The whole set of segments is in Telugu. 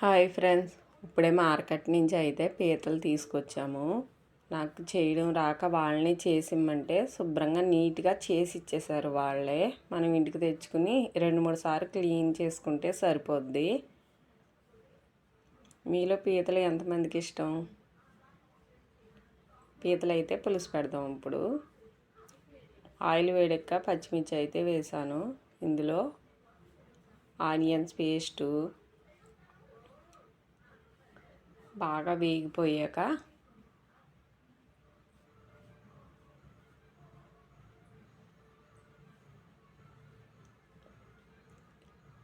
Hi friends. ఇప్పుడే మార్కెట్ నుంచి అయితే పీతలు తీసుకొచ్చాము. నాకు చేయడం రాక వాళ్ళని చేసిమ్మంటే శుభ్రంగా నీట్గా చేసి ఇచ్చేసారు వాళ్ళే. మనం ఇంటికి తెచ్చుకుని రెండు మూడు సార్లు క్లీన్ చేసుకుంటే సరిపోద్ది. మీలో పీతలు ఎంతమందికి ఇష్టం? పీతలు అయితే పులుసు పెడదాం ఇప్పుడు. ఆయిల్ వేడెక్క పచ్చిమిర్చి అయితే వేసాను. ఇందులో ఆనియన్స్ పేస్టు బాగా వేగిపోయాక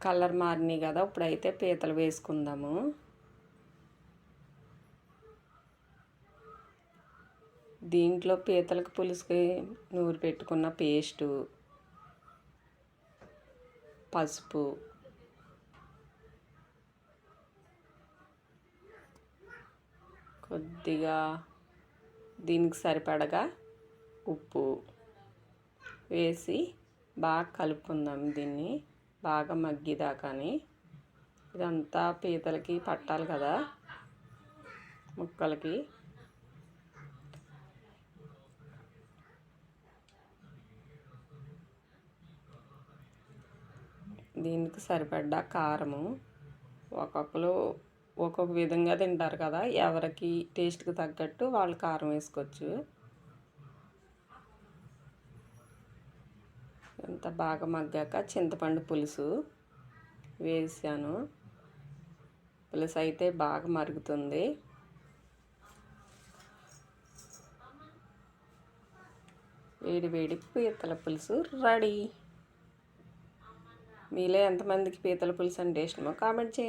కలర్ మారినాయి కదా ఇప్పుడైతే పీతలు వేసుకుందాము. దీంట్లో పీతలకు పులుసుకి నూరు పెట్టుకున్న పేస్టు పసుపు కొద్దిగా దీనికి సరిపడగా ఉప్పు వేసి బాగా కలుపుకుందాం దీన్ని. బాగా మగ్గిదాకాని. ఇదంతా పీతలకి పట్టాలి కదా ముక్కలకి. దీనికి సరిపడ్డ కారము ఒక్కొక్కరు ఒక్కొక్క విధంగా తింటారు కదా ఎవరికి టేస్ట్కి తగ్గట్టు వాళ్ళు కారం వేసుకోవచ్చు. ఎంత బాగా మగ్గాక చింతపండు పులుసు వేసాను. పులుసు అయితే బాగా మరుగుతుంది. వేడి వేడి పీతల పులుసు రెడీ. మీలో ఎంతమందికి పీతల పులుసు అంటే ఇష్టమో కామెంట్ చేయండి.